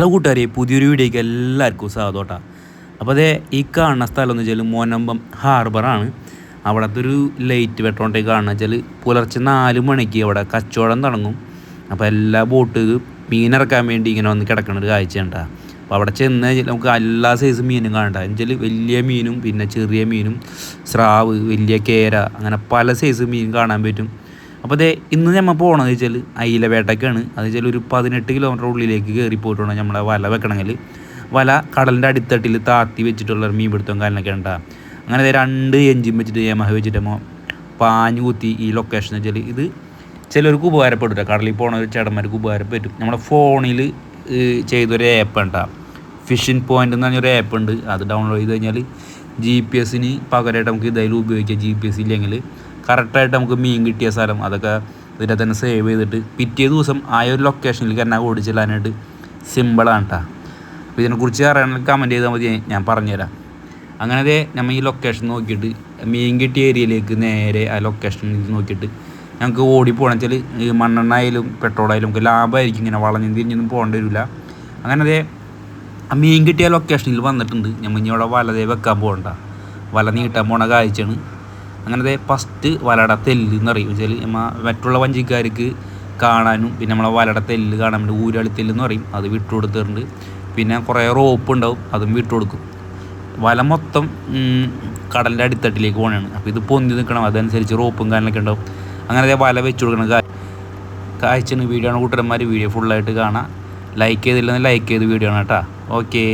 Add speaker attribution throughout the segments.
Speaker 1: Hello കൂട്ടുകാരെ പുതിയൊരു വീഡിയോയ്ക്ക് എല്ലാവർക്കും സ്വാഗതോട്ടാ അപ്പോൾ അതേ ഈ കാണുന്ന സ്ഥലം എന്ന് വെച്ചാൽ മോനമ്പം ഹാർബറാണ് അവിടുത്തെ ഒരു ലൈറ്റ് വെട്ടോണ്ടേ കാണുന്ന വെച്ചാൽ പുലർച്ചെ നാല് മണിക്ക് അവിടെ കച്ചവടം തുടങ്ങും. അപ്പോൾ എല്ലാ ബോട്ട് മീനിറക്കാൻ വേണ്ടി ഇങ്ങനെ വന്ന് കിടക്കണ ഒരു കാഴ്ച ഉണ്ടാ അപ്പോൾ അവിടെ ചെന്ന് കഴിഞ്ഞാൽ നമുക്ക് എല്ലാ സൈസ് മീനും കാണണ്ട എന്നുവെച്ചാൽ വലിയ മീനും പിന്നെ ചെറിയ മീനും സ്രാവ് വലിയ കേര അങ്ങനെ പല സൈസ് മീൻ കാണാൻ പറ്റും. അപ്പോൾ അതേ ഇന്ന് നമ്മൾ പോകണമെന്ന് വെച്ചാൽ അയില വേട്ടയ്ക്കാണ് അത് വെച്ചാൽ ഒരു പതിനെട്ട് കിലോമീറ്റർ ഉള്ളിലേക്ക് കയറി പോയിട്ടുണ്ട് നമ്മളെ വല വെക്കണമെങ്കിൽ വല കടലിന്റെ അടിത്തട്ടിൽ താത്തി വെച്ചിട്ടുള്ള മീൻ പിടുത്തം കാലിനൊക്കെ ഉണ്ടാകും അങ്ങനെ രണ്ട് എഞ്ചിൻ വെച്ചിട്ട് യമഹ വെച്ചിട്ട് നമ്മൾ പാഞ്ഞു കുത്തി ഈ ലൊക്കേഷൻ വെച്ചാൽ ഇത് ചിലർക്ക് ഉപകാരപ്പെടും കടലിൽ പോണ ഒരു ചേട്ടന്മാർക്ക് ഉപകാരപ്പെട്ടു. നമ്മുടെ ഫോണിൽ ചെയ്തൊരു ആപ്പ് ഉണ്ടാകും ഫിഷിൻ പോയിന്റ് എന്ന് പറഞ്ഞൊരു ആപ്പ് ഉണ്ട്. അത് ഡൗൺലോഡ് ചെയ്ത് കഴിഞ്ഞാൽ ജി പി എസിന് പകരമായിട്ട് നമുക്ക് ഇതായാലും ഉപയോഗിക്കാം. ജി പി എസ് ഇല്ലെങ്കിൽ കറക്റ്റായിട്ട് നമുക്ക് മീൻ കിട്ടിയ സ്ഥലം അതൊക്കെ ഇതിനെ തന്നെ സേവ് ചെയ്തിട്ട് പിറ്റേ ദിവസം ആ ഒരു ലൊക്കേഷനിലേക്ക് തന്നെ ഓടിച്ചെല്ലാനായിട്ട് സിമ്പിളാണ് കേട്ടോ അപ്പോൾ ഇതിനെക്കുറിച്ച് അറിയണമെങ്കിൽ കമന്റ് ചെയ്താൽ മതി ഞാൻ പറഞ്ഞുതരാം. അങ്ങനെ നമ്മൾ ഈ ലൊക്കേഷൻ നോക്കിയിട്ട് മീൻ കിട്ടിയ ഏരിയയിലേക്ക് നേരെ ആ ലൊക്കേഷനിൽ നോക്കിയിട്ട് ഞങ്ങൾക്ക് ഓടി പോകണം വെച്ചാൽ ഈ മണ്ണെണ്ണ ആയാലും പെട്രോൾ ആയാലും നമുക്ക് ലാഭമായിരിക്കും ഇങ്ങനെ വളഞ്ഞും തിരിഞ്ഞൊന്നും പോകേണ്ടി വരില്ല. അങ്ങനെ അതേ മീൻ കിട്ടിയ ലൊക്കേഷനിൽ വന്നിട്ടുണ്ട്. നമ്മൾ ഇനി അവിടെ വലതേ വെക്കാൻ പോകണ്ട. വല നീട്ടാൻ പോണ കാഴ്ചയാണ്. അങ്ങനത്തെ ഫസ്റ്റ് വലട തെല്ല് എന്ന് പറയും വെച്ചാൽ മറ്റുള്ള വഞ്ചിക്കാർക്ക് കാണാനും പിന്നെ നമ്മളെ വലട തെല്ല് കാണാൻ വേണ്ടി ഊരാളി തെല്ല് എന്ന് പറയും. അത് വിട്ടു കൊടുത്തിട്ടുണ്ട്. പിന്നെ കുറേ റോപ്പ് ഉണ്ടാവും. അതും വിട്ടു കൊടുക്കും. വല മൊത്തം കടലിന്റെ അടിത്തട്ടിലേക്ക് പോകണതാണ് അപ്പോൾ ഇത് പൊന്തി നിൽക്കണം അതനുസരിച്ച് റോപ്പും കാര്യങ്ങളൊക്കെ ഉണ്ടാവും. അങ്ങനെ വല വെച്ചു കൊടുക്കണം. കാഴ്ചയാണ് വീഡിയോ ആണ്. കൂട്ടരന്മാർ വീഡിയോ ഫുള്ളായിട്ട് കാണാം. ലൈക്ക് ചെയ്തില്ലെന്ന് ലൈക്ക് ചെയ്ത് വീഡിയോ ആണ് കേട്ടോ. ഓക്കേ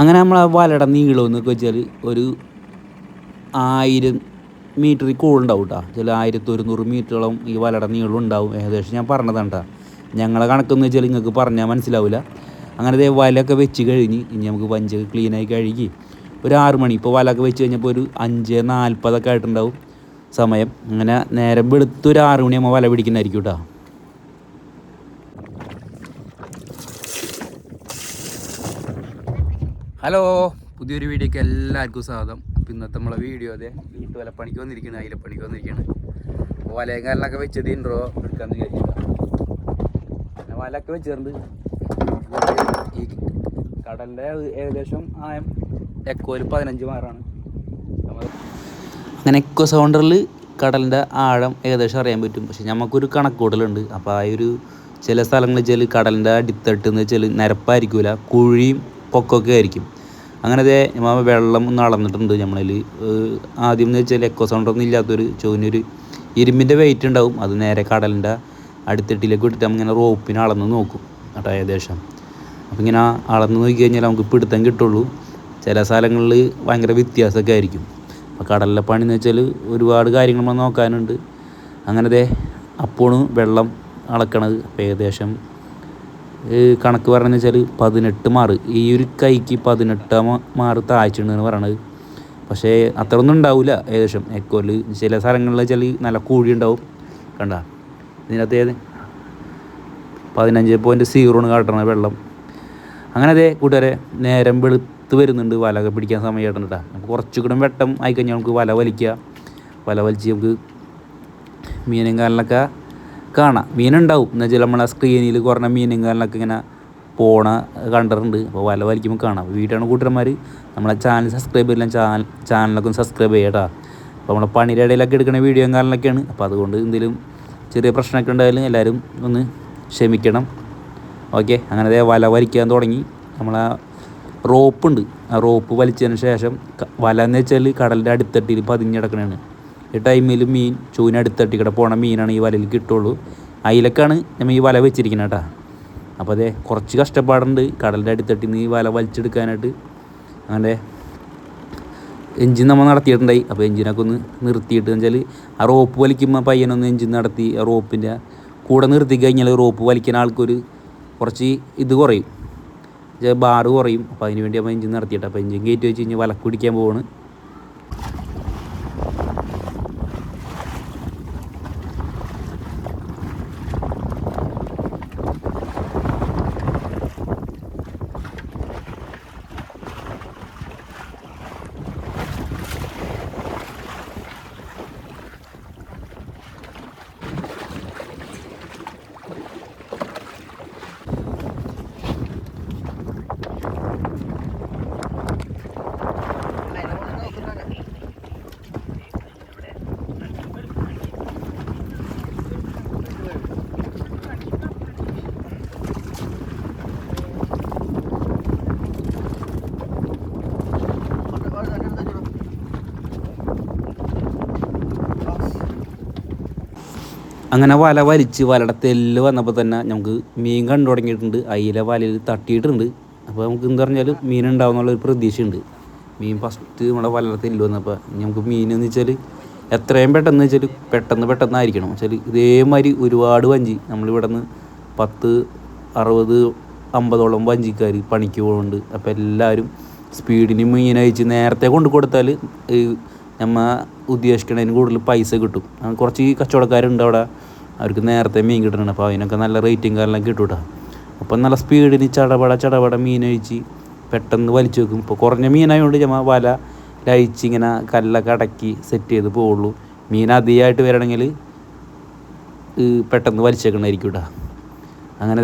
Speaker 1: അങ്ങനെ നമ്മൾ ആ വലയുടെ നീളം എന്നൊക്കെ വെച്ചാൽ ഒരു ആയിരം മീറ്ററിൽ കൂടുതലുണ്ടാവും കേട്ടോ ചില ആയിരത്തി ഒരുന്നൂറ് മീറ്ററോളം ഈ വലയുടെ നീളം ഉണ്ടാവും. ഏകദേശം ഞാൻ പറഞ്ഞതാണ് കേട്ടോ ഞങ്ങളെ കണക്കെന്ന് വെച്ചാൽ നിങ്ങൾക്ക് പറഞ്ഞാൽ മനസ്സിലാവില്ല. അങ്ങനെ ഇതേ വലയൊക്കെ വെച്ച് കഴിഞ്ഞ് ഇനി നമുക്ക് പഞ്ചൊക്കെ ക്ലീനായി കഴുകി ഒരു ആറ് മണി. ഇപ്പോൾ വലയൊക്കെ വെച്ച് കഴിഞ്ഞപ്പോൾ ഒരു അഞ്ച് നാൽപ്പതൊക്കെ ആയിട്ടുണ്ടാവും സമയം. അങ്ങനെ നേരം വെളുത്ത് ഒരു ആറ് മണിയാകുമ്പോൾ വല പിടിക്കുന്നതായിരിക്കും കേട്ടോ ഹലോ പുതിയൊരു വീഡിയോക്ക് എല്ലാവർക്കും സ്വാഗതം. അപ്പം ഇന്നത്തെ നമ്മളെ വീഡിയോ അതെ വീട്ടു പണിക്ക് വന്നിരിക്കുന്നത് പണിക്ക് വന്നിരിക്കുകയാണ് അപ്പോൾ വലയും കാലിലൊക്കെ വെച്ചത് ഇൻട്രോ എടുക്കാമെന്ന് വിചാരിച്ചില്ല വലയൊക്കെ വെച്ചിട്ടുണ്ട്. ഈ കടലിന്റെ ഏകദേശം ആയം എക്കോയിൽ പതിനഞ്ച് മാറാണ്. അങ്ങനെ എക്കോ സൗണ്ടറിൽ കടലിന്റെ ആഴം ഏകദേശം അറിയാൻ പറ്റും. പക്ഷെ നമുക്കൊരു കണക്കൂടലുണ്ട് അപ്പോൾ ആ ഒരു ചില സ്ഥലങ്ങളിൽ ചില കടലിന്റെ അടിത്തട്ട് എന്ന് വെച്ചാൽ നിരപ്പായിരിക്കില്ല കുഴിയും പൊക്കമൊക്കെ ആയിരിക്കും. അങ്ങനെ അതേ നമ്മൾ വെള്ളം ഒന്ന് അളന്നിട്ടുണ്ട് നമ്മളിൽ ആദ്യം എന്ന് വെച്ചാൽ എക്കോ സൗണ്ടൊന്നും ഇല്ലാത്തൊരു ചൊവ്വിനൊരു ഇരുമ്പിന്റെ വെയിറ്റ് ഉണ്ടാവും. അത് നേരെ കടലിന്റെ അടിത്തട്ടിലേക്ക് ഇട്ടിട്ട് നമ്മളിങ്ങനെ റോപ്പിന് അളന്ന് നോക്കും. കേട്ടോ ഏകദേശം. അപ്പോൾ ഇങ്ങനെ അളന്ന് നോക്കി കഴിഞ്ഞാൽ നമുക്ക് പിടുത്തം കിട്ടുള്ളൂ. ചില സ്ഥലങ്ങളിൽ ഭയങ്കര വ്യത്യാസമൊക്കെ ആയിരിക്കും. അപ്പോൾ കടലിലെ പണി എന്ന് വെച്ചാൽ ഒരുപാട് കാര്യങ്ങൾ നമ്മൾ നോക്കാനുണ്ട്. അങ്ങനത്തെ അപ്പോഴും വെള്ളം അളക്കണത്. ഏകദേശം കണക്ക് പറഞ്ഞതെന്ന് വെച്ചാൽ പതിനെട്ട് മാറ്. ഈ ഒരു കൈക്ക് പതിനെട്ടാം മാറ് താഴ്ചയുണ്ടെന്ന് പറയണത്. പക്ഷേ അത്ര ഒന്നും ഉണ്ടാവില്ല ഏകദേശം. എക്കോൽ ചില സ്ഥലങ്ങളിൽ വെച്ചാൽ നല്ല കൂഴി ഉണ്ടാവും. കണ്ട? ഇതിനകത്ത് ഏത്? പതിനഞ്ച് പോയിന്റ് സീറോണ് കാട്ടണത് വെള്ളം. അങ്ങനെ അതെ കൂട്ടുകാരെ നേരം വെളുത്ത് വരുന്നുണ്ട് വലക പിടിക്കാൻ സമയമായിട്ടുണ്ട് കേട്ടോ നമുക്ക് കുറച്ചുകൂടെ വെട്ടം ആയിക്കഴിഞ്ഞാൽ നമുക്ക് വല വലിക്കുക വല വലിച്ച് നമുക്ക് മീനും കാലിലൊക്കെ കാണാം. മീനുണ്ടാവും. എന്ന് വെച്ചാൽ നമ്മളെ സ്ക്രീനിൽ കുറഞ്ഞ മീനും കാലിലൊക്കെ ഇങ്ങനെ പോണ കണ്ടിട്ടുണ്ട്. അപ്പോൾ വല വലിക്കുമ്പോൾ കാണാം. വീട്ടാണ് കൂട്ടന്മാർ നമ്മളെ ചാനൽ സബ്സ്ക്രൈബ് ചെയ്യില്ല ചാനൽ ചാനലൊക്കെ സബ്സ്ക്രൈബ് ചെയ്യട്ടാ അപ്പോൾ നമ്മളെ പണിയുടെ ഇടയിലൊക്കെ എടുക്കുന്ന വീഡിയോയും കാലിലൊക്കെയാണ് അപ്പോൾ അതുകൊണ്ട് എന്തെങ്കിലും ചെറിയ പ്രശ്നമൊക്കെ ഉണ്ടായാലും എല്ലാവരും ഒന്ന് ക്ഷമിക്കണം. ഓക്കെ. അങ്ങനെ വല വലിക്കാൻ തുടങ്ങി. നമ്മളെ റോപ്പുണ്ട്. ആ റോപ്പ് വലിച്ചതിന് ശേഷം വല എന്ന് വെച്ചാൽ കടലിന്റെ അടിത്തട്ടിയിൽ പതിഞ്ഞിടക്കണതാണ് ഈ ടൈമിൽ മീൻ ചൂന അടുത്തട്ടി പോണ മീനാണ് ഈ വലയിൽ കിട്ടുള്ളൂ. അതിലൊക്കെയാണ് നമ്മൾ ഈ വല വെച്ചിരിക്കുന്നത് കേട്ടോ. അപ്പോൾ അതെ കുറച്ച് കഷ്ടപ്പാടുണ്ട്. കടലിന്റെ അടിത്തട്ടിൽ ഈ വല വലിച്ചെടുക്കാനായിട്ട്. അങ്ങനെ എഞ്ചിൻ നമ്മൾ നടത്തിയിട്ടുണ്ടായി. അപ്പോൾ എഞ്ചിനൊക്കെ ഒന്ന് നിർത്തിയിട്ട് വെച്ചാൽ ആ റോപ്പ് വലിക്കുമ്പോൾ പയ്യനൊന്ന് എഞ്ചിൻ നടത്തി ആ റോപ്പിന്റെ കൂടെ നിർത്തി കഴിഞ്ഞാൽ റോപ്പ് വലിക്കുന്ന ആൾക്കൊരു കുറച്ച് ഇത് കുറയും. ബാറ് കുറയും. അപ്പോൾ അതിന് വേണ്ടി നമ്മൾ എഞ്ചിൻ നടത്തിയിട്ട്. അപ്പോൾ എഞ്ചിൻ കയറ്റി വെച്ച് കഴിഞ്ഞാൽ വലക്കുടിക്കാൻ പോവാണ്. അങ്ങനെ വല വലിച്ച് വലയുടെ തെല്ല് വന്നപ്പോൾ തന്നെ നമുക്ക് മീൻ കണ്ടു തുടങ്ങിയിട്ടുണ്ട്. അയില വലയിൽ തട്ടിയിട്ടുണ്ട്. അപ്പോൾ നമുക്ക് എന്താ പറഞ്ഞാൽ മീൻ ഉണ്ടാവുന്നുള്ള ഒരു പ്രതീക്ഷയുണ്ട്. മീൻ ഫസ്റ്റ് നമ്മുടെ വലയുടെ തെല്ല് വന്നപ്പോൾ നമുക്ക് മീൻ എന്ന് വെച്ചാൽ എത്രയും പെട്ടെന്ന് വെച്ചാൽ പെട്ടെന്ന് പെട്ടെന്നായിരിക്കണം. വെച്ചാൽ ഇതേമാതിരി ഒരുപാട് വഞ്ചി. നമ്മളിവിടെ നിന്ന് പത്ത് അറുപത് അമ്പതോളം വഞ്ചിക്കാർ പണിക്ക് പോകുന്നുണ്ട്. അപ്പോൾ എല്ലാവരും സ്പീഡിന് മീൻ അയച്ച് നേരത്തെ കൊണ്ട് കൊടുത്താൽ നമ്മ ഉദ്ദേശിക്കണതിന് കൂടുതൽ പൈസ കിട്ടും. കുറച്ച് കച്ചവടക്കാരുണ്ട് അവിടെ. അവർക്ക് നേരത്തെ മീൻ കിട്ടണം അപ്പോൾ അതിനൊക്കെ നല്ല റേറ്റിംഗ് കാര്യമെല്ലാം കിട്ടും കേട്ടോ അപ്പം നല്ല സ്പീഡിന് ചടപട ചടപട മീൻ അഴിച്ച് പെട്ടെന്ന് വലിച്ചു വെക്കും. ഇപ്പോൾ കുറഞ്ഞ മീനായതുകൊണ്ട് ഞമ്മ വല ലയിച്ച് ഇങ്ങനെ കല്ലൊക്കെ അടക്കി സെറ്റ് ചെയ്ത് പോവുള്ളൂ. മീൻ അധികമായിട്ട് വരണമെങ്കിൽ പെട്ടെന്ന് വലിച്ചേക്കണമായിരിക്കും കേട്ടോ അങ്ങനെ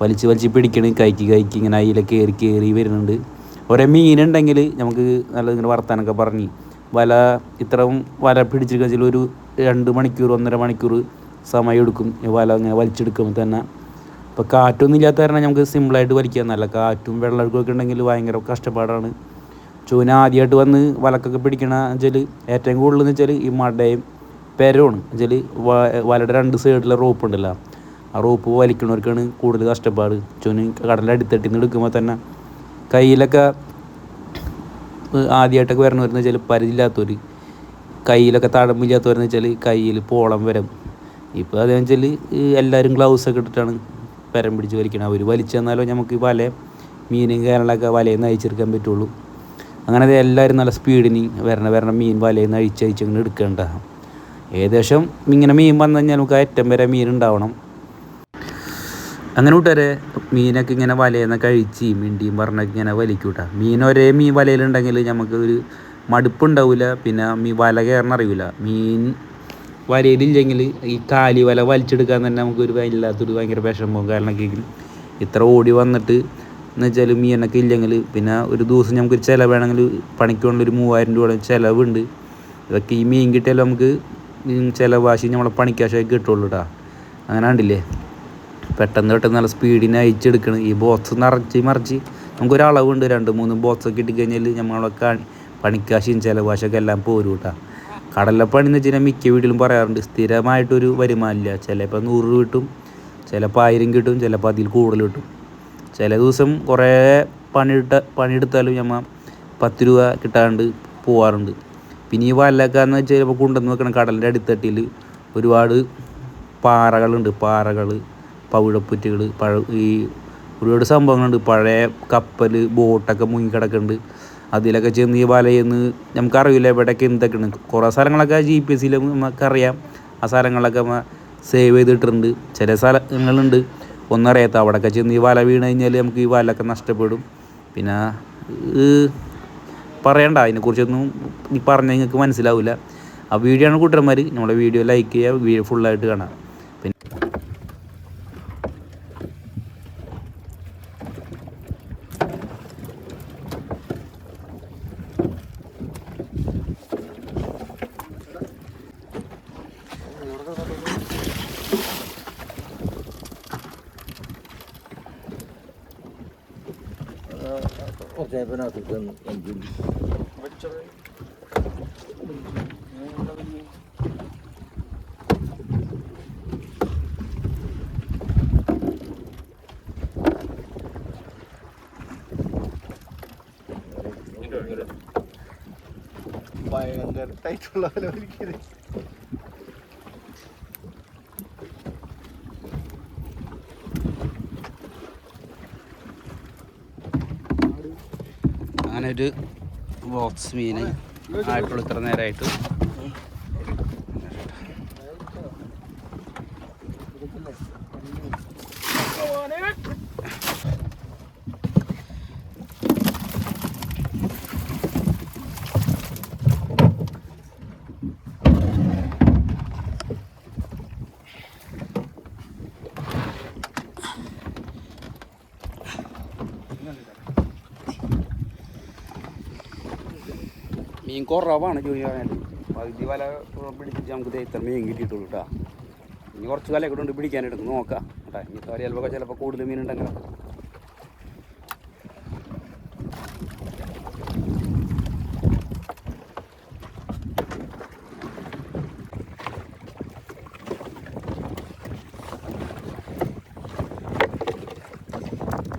Speaker 1: വലിച്ച് വലിച്ച് പിടിക്കണ്. കൈക്ക് കൈക്ക് ഇങ്ങനെ അതിലെ കയറി കയറി വരുന്നുണ്ട്. ഒരേ മീനുണ്ടെങ്കിൽ നമുക്ക് നല്ല ഇങ്ങനെ വർത്താനൊക്കെ പറഞ്ഞ് വല ഇത്രയും വല പിടിച്ചിരിക്കാൻ ഒരു രണ്ട് മണിക്കൂർ ഒന്നര മണിക്കൂർ സമയം എടുക്കും ഈ വല ഇങ്ങനെ വലിച്ചെടുക്കുമ്പോൾ തന്നെ. ഇപ്പോൾ കാറ്റൊന്നും ഇല്ലാത്ത കാരണം നമുക്ക് സിമ്പിളായിട്ട് വലിക്കാൻ നല്ല കാറ്റും വെള്ളമൊക്കെ ഉണ്ടെങ്കിൽ ഭയങ്കര കഷ്ടപ്പാടാണ്. ചൂന ആദ്യമായിട്ട് വന്ന് വലക്കൊക്കെ പിടിക്കണ വെച്ചാൽ ഏറ്റവും കൂടുതൽ എന്ന് വെച്ചാൽ ഈ മടയും പെരമാണ് വെച്ചാൽ വലയുടെ രണ്ട് സൈഡിലെ റോപ്പ് ഉണ്ടല്ലോ. ആ റോപ്പ് വലിക്കണവർക്കാണ് കൂടുതൽ കഷ്ടപ്പാട്. ചൂന് കടലിന്റെ എടുക്കുമ്പോൾ തന്നെ കയ്യിലൊക്കെ ആദ്യമായിട്ടൊക്കെ വരണവരെന്ന് വെച്ചാൽ പരിചയമില്ലാത്തവർ കയ്യിലൊക്കെ തഴമ്പില്ലാത്തവരെന്ന് വെച്ചാൽ കയ്യിൽ പോളം വരും. ഇപ്പോൾ അതെന്ന് വെച്ചാൽ എല്ലാവരും ഗ്ലൗസൊക്കെ ഇട്ടിട്ടാണ് പരം പിടിച്ച് വലിക്കണം അവർ വലിച്ചു തന്നാലോ നമുക്ക് വല മീനും കാര്യങ്ങളൊക്കെ വലയിൽ നിന്ന് അയച്ചെടുക്കാൻ പറ്റുള്ളൂ. അങ്ങനെ എല്ലാവരും നല്ല സ്പീഡിന് വരണ വരണ മീൻ വലയിൽ നിന്ന് അഴിച്ച് അഴിച്ച് ഇങ്ങനെ എടുക്കേണ്ട. ഏകദേശം ഇങ്ങനെ മീൻ വന്നു കഴിഞ്ഞാൽ നമുക്ക് അറ്റം വരെ മീൻ ഉണ്ടാവണം. അങ്ങനെ കൂട്ടുകാരെ മീനൊക്കെ ഇങ്ങനെ വലയിൽ നിന്ന് കഴിച്ച് മിണ്ടിയും പറഞ്ഞൊക്കെ ഇങ്ങനെ വലിക്കൂട്ടാ. മീൻ ഒരേ മീൻ വലയിലുണ്ടെങ്കിൽ നമുക്ക് ഒരു മടുപ്പുണ്ടാവില്ല പിന്നെ മീൻ വല കയറണം അറിയില്ല മീൻ വലയിലില്ലെങ്കിൽ ഈ കാലി വല വലിച്ചെടുക്കാൻ തന്നെ നമുക്കൊരു വല്ലാത്തൊരു ഭയങ്കര വിഷമവും കാരണം ഇത്ര ഓടി വന്നിട്ട് എന്ന് വെച്ചാൽ മീനൊക്കെ ഇല്ലെങ്കിൽ പിന്നെ ഒരു ദിവസം നമുക്കൊരു ചിലവാണെങ്കിൽ പണിക്കൊണ്ടൊരു മൂവായിരം രൂപ ചിലവുണ്ട്. ഇതൊക്കെ ഈ മീൻ കിട്ടിയാലും നമുക്ക് ചിലവാശി നമ്മളെ പണിക്കാശമായി കിട്ടുള്ളൂ കേട്ടോ അങ്ങനെ കണ്ടില്ലേ? പെട്ടെന്ന് പെട്ടെന്ന് നല്ല സ്പീഡിന് അയച്ചെടുക്കണം ഈ ബോക്സ് നിറച്ച് മറിച്ച്. നമുക്കൊരളവുണ്ട് രണ്ട് മൂന്ന് ബോക്സൊക്കെ ഇട്ടിക്കഴിഞ്ഞാൽ നമ്മളെ പണിക്കാശിയും ചിലവാശൊക്കെ എല്ലാം പോരും കേട്ടോ കടലിലെ പണി എന്ന് വെച്ചാൽ മിക്ക വീട്ടിലും പറയാറുണ്ട്. സ്ഥിരമായിട്ടൊരു വരുമാനമില്ല. ചിലപ്പോൾ നൂറ് രൂപ കിട്ടും. ചിലപ്പോൾ ആയിരം കിട്ടും. ചിലപ്പോൾ അതിൽ കൂടുതൽ കിട്ടും. ചില ദിവസം കുറേ പണിയിട്ട പണിയെടുത്താലും ഞമ്മ പത്ത് രൂപ കിട്ടാണ്ട് പോവാറുണ്ട്. പിന്നെ ഈ വല്ലക്കാന്ന് വെച്ചാൽ ചിലപ്പോൾ കൊണ്ടുവന്ന് വെക്കണം കടലിന്റെ അടിത്തട്ടിൽ ഒരുപാട് പാറകളുണ്ട്. പാറകൾ പവിഴപ്പുറ്റുകൾ പഴ ഈ ഒരുപാട് സംഭവങ്ങളുണ്ട്. പഴയ കപ്പൽ ബോട്ടൊക്കെ മുങ്ങിക്കിടക്കുന്നുണ്ട്. അതിലൊക്കെ ചെന്ന് ഈ വലയെന്ന് നമുക്കറിയില്ല എവിടെയൊക്കെ എന്തൊക്കെയാണ് കുറേ സ്ഥലങ്ങളൊക്കെ ജി പി എസ്സിൽ നമുക്കറിയാം. ആ സ്ഥലങ്ങളൊക്കെ സേവ് ചെയ്തിട്ടുണ്ട് ചില സ്ഥലങ്ങളുണ്ട്. ഒന്നറിയാത്ത അവിടെയൊക്കെ ചെന്ന് ഈ വല വീണ് കഴിഞ്ഞാൽ നമുക്ക് ഈ വലയൊക്കെ നഷ്ടപ്പെടും. പിന്നെ പറയണ്ട. അതിനെക്കുറിച്ചൊന്നും ഈ പറഞ്ഞാൽ നിങ്ങൾക്ക് മനസ്സിലാവില്ല ആ വീഡിയോ ആണ് കൂട്ടന്മാർ നമ്മുടെ വീഡിയോ ലൈക്ക് ചെയ്യുക. വീഡിയോ ഫുള്ളായിട്ട് കാണാം. പിന്നെ
Speaker 2: കുറച്ച് നേരം അതിനകത്ത് തന്നു എനിക്ക് ടൈറ്റുള്ള പോലെ വലിക്കരുത്
Speaker 1: അങ്ങനെ ഒരു ബോക്സ് മീൻ ആയിട്ടുള്ള ഇത്ര നേരമായിട്ട് മീൻ കുറവാണ് ജോലി പറഞ്ഞാൽ പകുതി വല പിടിച്ചിട്ട് നമുക്ക് ഇത്ര മീൻ കിട്ടിയിട്ടുള്ളൂ കേട്ടോ ഇനി കുറച്ച് വല കൂടെ ഉണ്ട് പിടിക്കാനായിട്ട് നോക്കാം. കേട്ടോ ഇനി ചിലപ്പോൾ ചിലപ്പോൾ കൂടുതൽ മീൻ ഉണ്ടെങ്കിൽ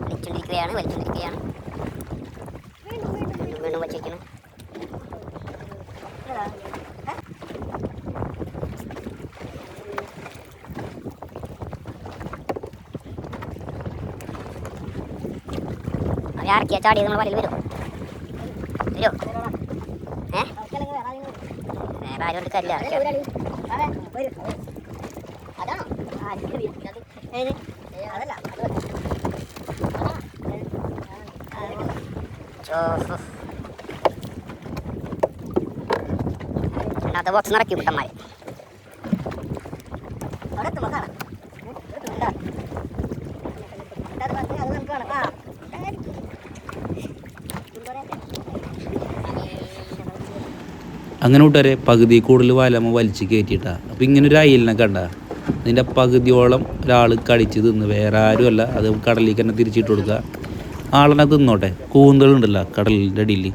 Speaker 3: വലിച്ചുകൊണ്ടിരിക്കുകയാണ് വലിച്ചുകൊണ്ടിരിക്കുകയാണ് വീണ്ടും വീണ്ടും വച്ചിരിക്കുന്നു ആർക്കിയാ ചാടി നിങ്ങൾ വലയിൽ വരും. വരോ. ഏ? വേറെ ആരും രണ്ടാമത്തെ ബോക്സ് നിറക്കി കുട്ടന്മാരെ. അവിടെ നമുക്ക് കാണാം. ആ.
Speaker 1: അങ്ങനെ കൂട്ടുകാരെ പകുതി കൂടുതൽ വലമ വലിച്ച് കയറ്റിയിട്ടാണ് അപ്പം ഇങ്ങനെ ഒരു അയലിനെ കണ്ട. അതിന്റെ പകുതിയോളം ഒരാൾ കടിച്ച് തിന്ന് വേറെ ആരുമല്ല. അത് കടലിലേക്ക് തന്നെ തിരിച്ചിട്ട് കൊടുക്കുക ആളെന്നെ തിന്നോട്ടെ. ഉണ്ടല്ല കടലിന്റെ അടിയിൽ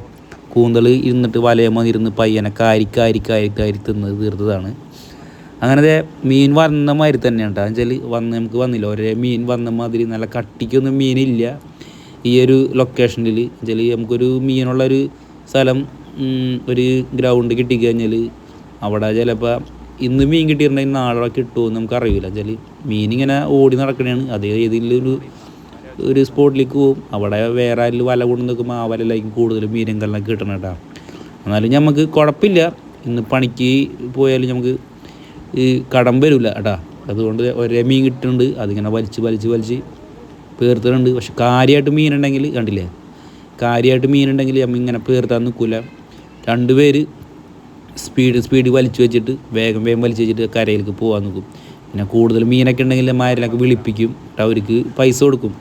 Speaker 1: കൂന്തൽ ഇരുന്നിട്ട് വലയമ്മ ഇരുന്ന് പയ്യനെ കാരി കാരി കാരി കാരി തിന്ന് തീർത്തതാണ്. അങ്ങനെ ദേ മീൻ വന്ന മാതിരി തന്നെയാണ് കേട്ടോ വെച്ചാൽ വന്ന് നമുക്ക് വന്നില്ല. ഒരേ മീൻ വന്ന മാതിരി നല്ല കട്ടിക്കൊന്നും മീനില്ല. ഈ ഒരു ലൊക്കേഷനിൽ വെച്ചാൽ നമുക്കൊരു മീനുള്ള ഒരു സ്ഥലം ഒരു ഗ്രൗണ്ട് കിട്ടിക്കഴിഞ്ഞാൽ അവിടെ ചിലപ്പോൾ ഇന്ന് മീൻ കിട്ടിയിട്ടുണ്ടെങ്കിൽ നാളെ കിട്ടുമോ എന്ന് നമുക്കറിയില്ല മീൻ ഇങ്ങനെ ഓടി നടക്കണതാണ് അതേ ഏതെങ്കിലും ഒരു സ്പോട്ടിലേക്ക് പോകും അവിടെ വേറെ ആരെങ്കിലും വല കൊണ്ട് നിൽക്കുമ്പോൾ ആ വലയിലായിരിക്കും കൂടുതൽ മീനും കല്ലൊക്കെ കിട്ടണം കേട്ടോ. എന്നാലും നമുക്ക് കുഴപ്പമില്ല ഇന്ന് പണിക്ക് പോയാലും നമുക്ക് ഈ കടം വരില്ല കേട്ടാ. അതുകൊണ്ട് ഒരേ മീൻ കിട്ടുന്നുണ്ട്. അതിങ്ങനെ വലിച്ച് വലിച്ച് വലിച്ച് പേർത്തിട്ടുണ്ട്. പക്ഷെ കാര്യമായിട്ട് മീനുണ്ടെങ്കിൽ കണ്ടില്ലേ? കാര്യമായിട്ട് മീനുണ്ടെങ്കിൽ നമ്മൾ ഇങ്ങനെ പേർത്താൻ നിൽക്കില്ല രണ്ടുപേര് സ്പീഡ് സ്പീഡ് വലിച്ചു വെച്ചിട്ട് വേഗം വേഗം വലിച്ചു വെച്ചിട്ട് കരയിലേക്ക് പോകാൻ നോക്കും. പിന്നെ കൂടുതൽ മീനൊക്കെ ഉണ്ടെങ്കിൽ മാരിലൊക്കെ വിളിപ്പിക്കും. അവർക്ക് പൈസ കൊടുക്കും.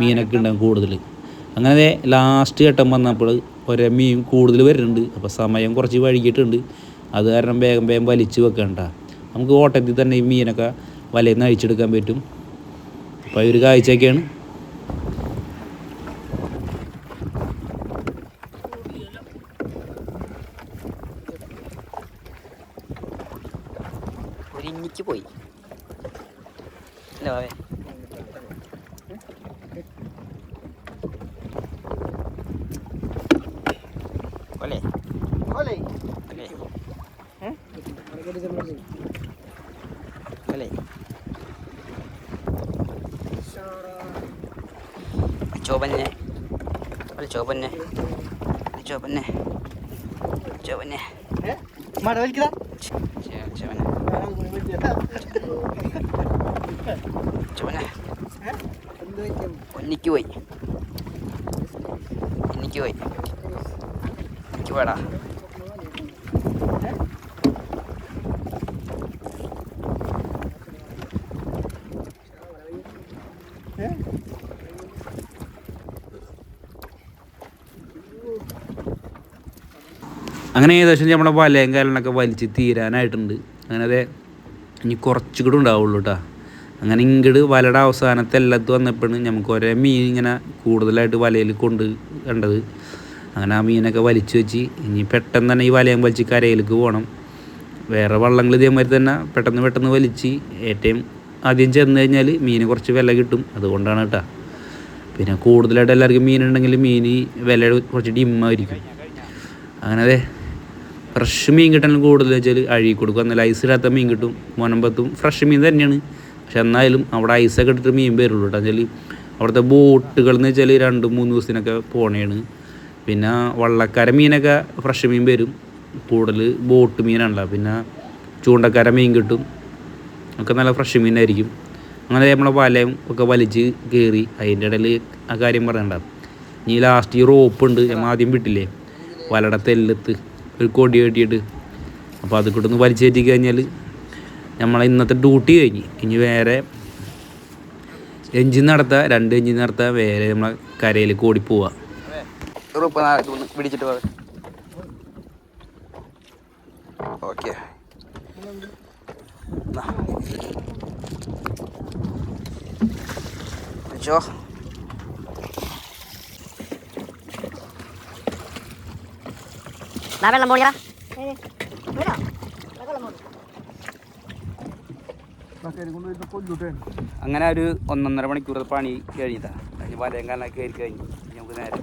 Speaker 1: മീനൊക്കെ ഉണ്ടാകും കൂടുതൽ. അങ്ങനെ ലാസ്റ്റ് ഘട്ടം വന്നപ്പോൾ ഒരേ മീൻ കൂടുതൽ വരുന്നുണ്ട്. അപ്പോൾ സമയം കുറച്ച് വഴുകിയിട്ടുണ്ട് അത് കാരണം വേഗം വേഗം വലിച്ചു വെക്കണ്ട. നമുക്ക് ഓട്ടത്തിൽ തന്നെ ഈ മീനൊക്കെ വലയിൽ നിന്ന് അഴിച്ചെടുക്കാൻ പറ്റും. അപ്പോൾ ഒരു കാഴ്ചയൊക്കെയാണ്
Speaker 3: ഒരുങ്ങിച്ച് പോയി അല്ല ബാവേ പോലെ
Speaker 2: ഓലേ
Speaker 3: പോലെ പോലെ ചോപ്പന്നെ പോലെ ചോപ്പന്നെ ചോപ്പന്നെ ചോപ്പന്നെ
Speaker 2: മഴ വലിക്കടാ.
Speaker 3: ചോപ്പന്നെ ചോപ്പന്നെ ഒന്നിക്ക് പോയി. എനിക്ക് പോയി. എനിക്ക് വേടാ
Speaker 1: അങ്ങനെ ഏകദേശം നമ്മുടെ വലയും കാലിനൊക്കെ വലിച്ച് തീരാനായിട്ടുണ്ട്. അങ്ങനെ അതെ ഇനി കുറച്ച് കൂടെ ഉണ്ടാവുള്ളൂ കേട്ടോ അങ്ങനെ ഇങ്ങോട്ട് വലയുടെ അവസാനത്തെ എല്ലാത്തും വന്നപ്പോഴാണ് നമുക്ക് ഒരേ മീൻ ഇങ്ങനെ കൂടുതലായിട്ട് വലയിൽ കൊണ്ട് കണ്ടത്. അങ്ങനെ ആ മീനൊക്കെ വലിച്ചു വെച്ച് ഇനി പെട്ടെന്ന് തന്നെ ഈ വലയം വലിച്ച് കരയിലേക്ക് പോകണം വേറെ വള്ളങ്ങൾ ഇതേമാതിരി തന്നെ പെട്ടെന്ന് പെട്ടെന്ന് വലിച്ച് ഏറ്റവും ആദ്യം ചെന്ന് കഴിഞ്ഞാൽ മീന് കുറച്ച് വില കിട്ടും. അതുകൊണ്ടാണ് കേട്ടോ പിന്നെ കൂടുതലായിട്ട് എല്ലാവർക്കും മീനുണ്ടെങ്കിൽ മീൻ വില കുറച്ച് ഡിമ്മായിരിക്കും. അങ്ങനെ അതെ ഫ്രഷ് മീൻ കിട്ടാൻ കൂടുതൽ വെച്ചാൽ അഴുകി കൊടുക്കും. എന്നാൽ ഐസ് ഇടാത്ത മീൻ കിട്ടും മോനമ്പത്തും. ഫ്രഷ് മീൻ തന്നെയാണ്. പക്ഷെ എന്നാലും അവിടെ ഐസൊക്കെ ഇട്ടിട്ട് മീൻ വരുള്ളൂ കേട്ടോ. വെച്ചാൽ അവിടുത്തെ ബോട്ടുകൾ എന്ന് വെച്ചാൽ രണ്ട് മൂന്ന് ദിവസത്തിനൊക്കെ പോണേണ്. പിന്നെ വള്ളക്കര മീനൊക്കെ ഫ്രഷ് മീൻ വരും. കൂടുതൽ ബോട്ട് മീനാണല്ലോ. പിന്നെ ചൂണ്ടക്കര മീൻ കിട്ടും. ഒക്കെ നല്ല ഫ്രഷ് മീനായിരിക്കും അങ്ങനെ നമ്മളെ വലയും ഒക്കെ വലിച്ച് കയറി അതിന്റെ ഇടയിൽ ആ കാര്യം പറയണ്ട. ഇനി ലാസ്റ്റ് ഈ റോപ്പ് ഉണ്ട്. നമ്മൾ ആദ്യം വിട്ടില്ലേ? വലയുടെ തെല്ലത്ത്. ഒരു കൊടി കെട്ടിയിട്ട് അപ്പോൾ അത് കൂടെ ഒന്ന് വലിച്ചു കഴിഞ്ഞാൽ നമ്മളെ ഇന്നത്തെ ഡ്യൂട്ടി കഴിഞ്ഞ്. ഇനി വേറെ എഞ്ചിൻ നടത്താം രണ്ട് എഞ്ചിൻ നടത്താം വേറെ നമ്മളെ കരയിലേക്ക് ഓടി പോവാം പിടിച്ചിട്ട് ഓക്കെ
Speaker 3: ദാ വെള്ളം പോളിയടാ
Speaker 1: അങ്ങനെ ഒരു ഒന്നൊന്നര മണിക്കൂർ പണി കഴിഞ്ഞതാ. കഴിഞ്ഞ് വലയം കാലം കയറി കഴിഞ്ഞ്. നമുക്ക് നേരെ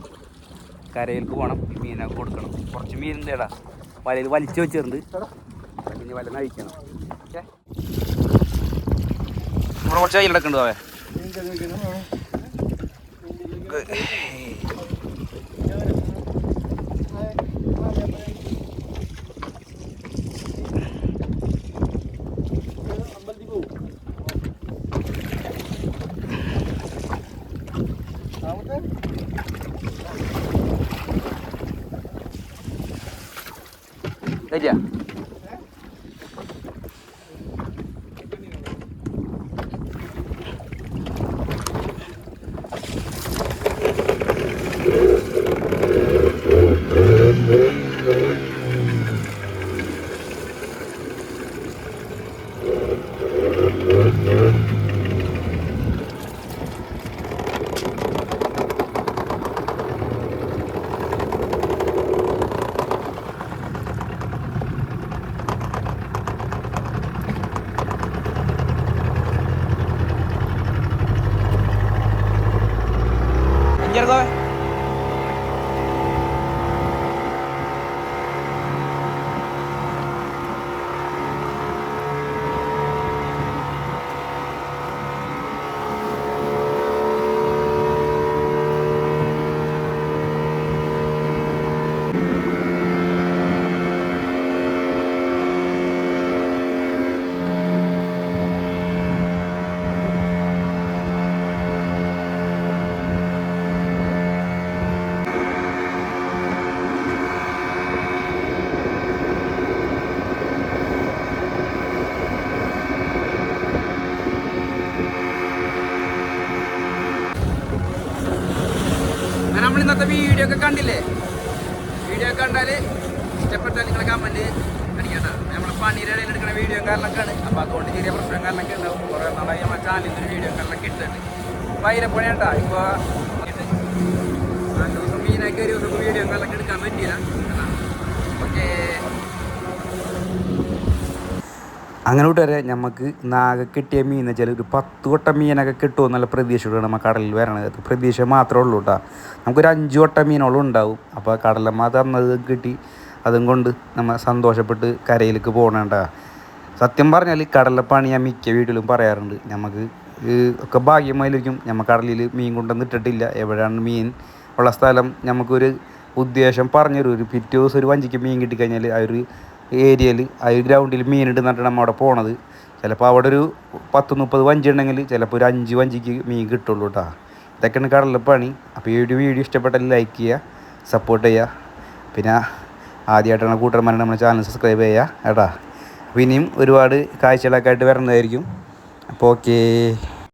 Speaker 1: കരയിലേക്ക് പോകണം ഈ മീനൊക്കെ കൊടുക്കണം. കുറച്ച് മീൻ തേടാ വലയിൽ വലിച്ചു വെച്ചിട്ടുണ്ട്. ഇനി വല നയിക്കണം. ഓക്കെ. നമ്മൾ കുറച്ച് കയ്യിലെടുക്കണ്ടോ അവേ ഇന്നത്തെ വീഡിയോ ഒക്കെ കണ്ടില്ലേ? വീഡിയോ ഒക്കെ കണ്ടാൽ ഇഷ്ടപ്പെട്ടാൽ നിങ്ങളെ കമന്റ് അടിക്കണ്ട. നമ്മളെ പണിയുടെ എടുക്കുന്ന വീഡിയോ കാരണമൊക്കെയാണ് അപ്പോൾ അതുകൊണ്ട് ചെറിയ പ്രശ്നം കാരണമൊക്കെ ഉണ്ടാവും. കുറേ നാളായി നമ്മുടെ ചാനലിൽ വീഡിയോ കാരണമൊക്കെ ഇട്ടുണ്ട് ഇപ്പോൾ രണ്ടു ദിവസം മീനൊക്കെ ഒരു ദിവസം വീഡിയോ കാരണമൊക്കെ എടുക്കാൻ പറ്റിയില്ല. ഓക്കേ. അങ്ങനെ കൂട്ടുകാരെ നമുക്ക് നാഗ കിട്ടിയ മീൻ എന്ന് വെച്ചാൽ ഒരു പത്ത് വട്ടം മീനൊക്കെ കിട്ടുമോ എന്നുള്ള പ്രതീക്ഷയോടെ നമ്മൾ കടലിൽ വരണത്. പ്രതീക്ഷ മാത്രമേ ഉള്ളൂ കേട്ടോ. നമുക്കൊരു അഞ്ച് വട്ടം മീനോളം ഉണ്ടാവും. അപ്പോൾ കടലമ്മ തന്നത് കിട്ടി. അതും കൊണ്ട് നമ്മൾ സന്തോഷപ്പെട്ട് കരയിലേക്ക് പോകണേണ്ട സത്യം പറഞ്ഞാൽ കടലപ്പണി ഞാൻ മിക്ക വീട്ടിലും പറയാറുണ്ട്. നമുക്ക് ഒക്കെ ഭാഗ്യമായിരിക്കും നമ്മൾ കടലിൽ മീൻ കൊണ്ടൊന്നും ഇട്ടിട്ടില്ല. എവിടെയാണ് മീൻ ഉള്ള സ്ഥലം? നമുക്കൊരു ഉദ്ദേശം പറഞ്ഞൊരു ഒരു പിറ്റേ ദിവസം ഒരു വഞ്ചിക്ക് മീൻ കിട്ടിക്കഴിഞ്ഞാൽ ആ ഒരു ഏരിയയിൽ ആ ഒരു ഗ്രൗണ്ടിൽ മീൻ നട്ടാണ് നമ്മൾ അവിടെ പോണത്. ചിലപ്പോൾ അവിടെ ഒരു പത്ത് മുപ്പത് വഞ്ചി ഉണ്ടെങ്കിൽ ചിലപ്പോൾ ഒരു അഞ്ച് വഞ്ചിക്ക് മീൻ കിട്ടുള്ളൂ കേട്ടോ ഇതൊക്കെയാണ് കടലിലെ പണി. അപ്പോൾ ഈ ഒരു വീഡിയോ ഇഷ്ടപ്പെട്ടാൽ ലൈക്ക് ചെയ്യുക സപ്പോർട്ട് ചെയ്യുക. പിന്നെ ആദ്യമായിട്ടാണ് കൂട്ടന്മാരെ നമ്മുടെ ചാനൽ സബ്സ്ക്രൈബ് ചെയ്യുക കേട്ടോ. അപ്പോൾ ഇനിയും ഒരുപാട് കാഴ്ചകളൊക്കെ ആയിട്ട് വരുന്നതായിരിക്കും അപ്പോൾ ഓക്കേ